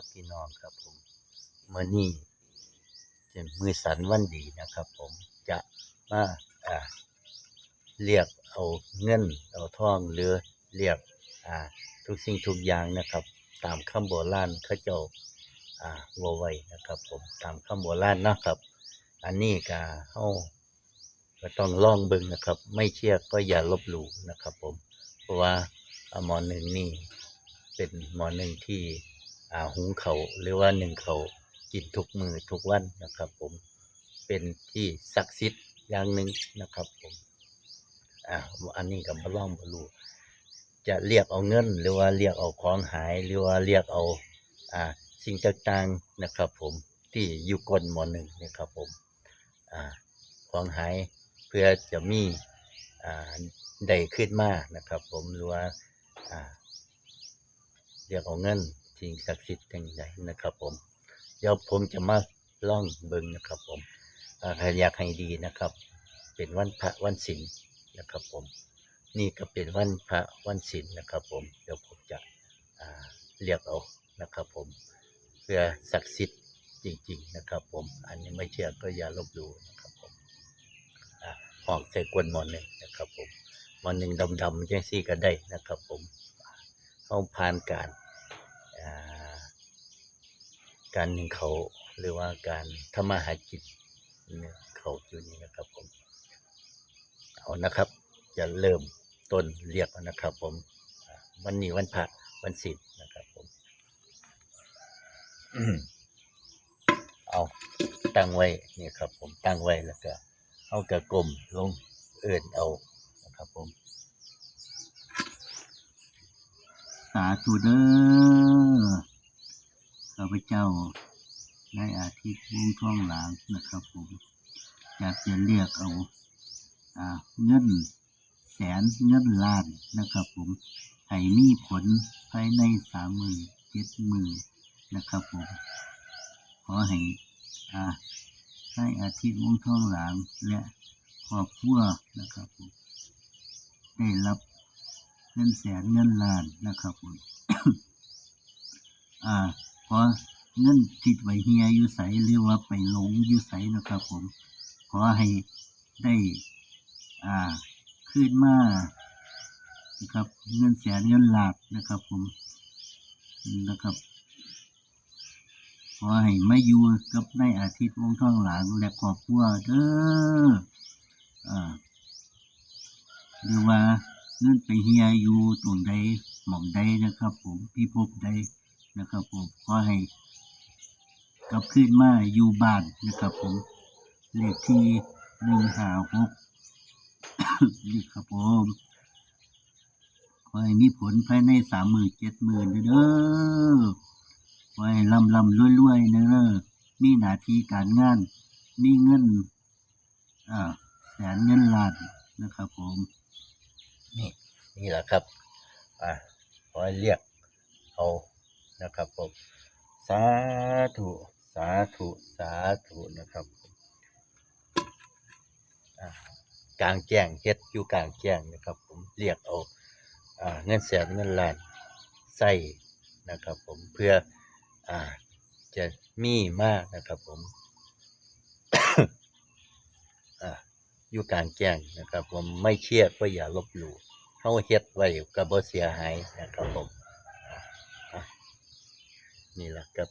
ครับพี่น้องครับผมเมื่อนี้จะมือสันวันดีนะครับ ผมจะมาอ่าเรียกเอาเงินเอาทองหรือเรียกอ่าทุกสิ่งทุกอย่างนะครับ ตามคำโบราณเขาเจ้าอ่าว่าไว้นะครับ ผมตามคำโบราณนะครับ อันนี้ก็เฮาก็ต้องล่องเบิ่งนะครับ ไม่เชื่อก็อย่าลบหลู่นะครับ ผม เพราะว่าอ่าหมอหนึ่งนี่เป็นหมอหนึ่งที่ หุงเขาหรือว่าหนึ่งเขากินทุกมือทุกวันนะครับผมเป็นที่ศักดิ์สิทธิ์อย่างหนึ่งนะครับผมอ่าอันนี้ก็บ่ลองบ่รู้จะเรียกเอาเงิน หรือว่าเรียกเอาของหาย หรือว่าเรียกเอาอ่าสิ่งต่างๆนะครับผมที่อยู่ก้นหมอหนึ่งนะครับผมอ่าของหายเพื่อจะมีอ่าได้ขึ้นมานะครับผมหรือว่าอ่าเรียกเอาเงิน สิ่งศักดิ์สิทธิ์อย่างใดนะครับ ผมเดี๋ยวผมจะมาล่องเบิงนะครับ ผมอ่าใครอยากให้ดีนะครับ เป็นวันพระวันศีลนะครับ ผม นี่ก็เป็นวันพระวันศีลนะครับ ผมเดี๋ยวผมจะเรียกเอานะครับ ผมเพื่อศักดิ์สิทธิ์จริง ๆ นะครับ ผม อันนี้ไม่เชื่อก็อย่าลบหลู่นะครับผมอ่ออกใส่กวนหมอนหนึ่งนะครับ ผมหมอนหนึ่งดำๆจังซี่ก็ได้นะครับ ผมเข้าผ่านการ การหนึ่งเขาหรือว่าการทำมาหากินเนี่ยเขาอยู่นี่นะครับผม เอานะครับ จะเริ่มต้นเรียกนะครับ ผม วันนี้วันพระวันศิลนะครับผมเอาตั้งไว้นี่ครับ ผมตั้งไว้แล้วก็เอากระกลมลงเอื่นเอานะครับผม สาธุเด้อ พเจ้านายอาทิตย์วงท่องหลางนะครับผมอยากจะเรียกเอาอาเงินแสนเงินล้านนะครับผมให้มีผลภายในสามหมื่นเจ็ดหมื่นนะครับผม ขอให้อาให้อาทิตย์วงท่องหลางและครอบครัวนะครับผมได้รับเงินแสนเงินล้านนะครับผมอ่า ขอเงินติดไว้เฮียอยู่ใสหรือว่าไปหลงอยู่ใสนะครับผม ขอให้ได้ อ่าขึ้นมานะครับ เงินแสนเงินหล้านนะครับผมนะครับขอให้ไมาอยู่กับในอาทิตย์วงทองหลางและครอบครัวเด้ออ่าหรือว่าเงินไปเฮียอยู่ตรงใดหม่องใดนะครับผมพิภพบใด นะครับผมขอให้กลับขึ้นมาอยู่บ้านนะครับผมเลขที่หนึ่งห้าหกนี่ครับผมขอให้มีผลภายในสามหมื่นเจ็ดหมื่นเด้อไว้ลำลำรวยรวยๆเนอมีหน้าที่การงาน มีเงินอ่าแสนเงินล้านนะครับผม นี่นี่แหละครับ อ่าขอให้เรียกเอา นะครับผมสาธุสาธุสาธุนะครับกลางแจ้งเฮ็ดอยู่กลางแจ้งนะครับ ผมเรียกเอาอ่าเงินแสนเงินล้านใส่นะครับ ผมเพื่ออจะมีมากนะครับผมอยู่กลางแจ้งนะครับ ผมไม่เชื่อก็อย่าลบหลู่เฮาเฮ็ดไว้ก็บ่เสียหายนะครับผม นี่แหละครับ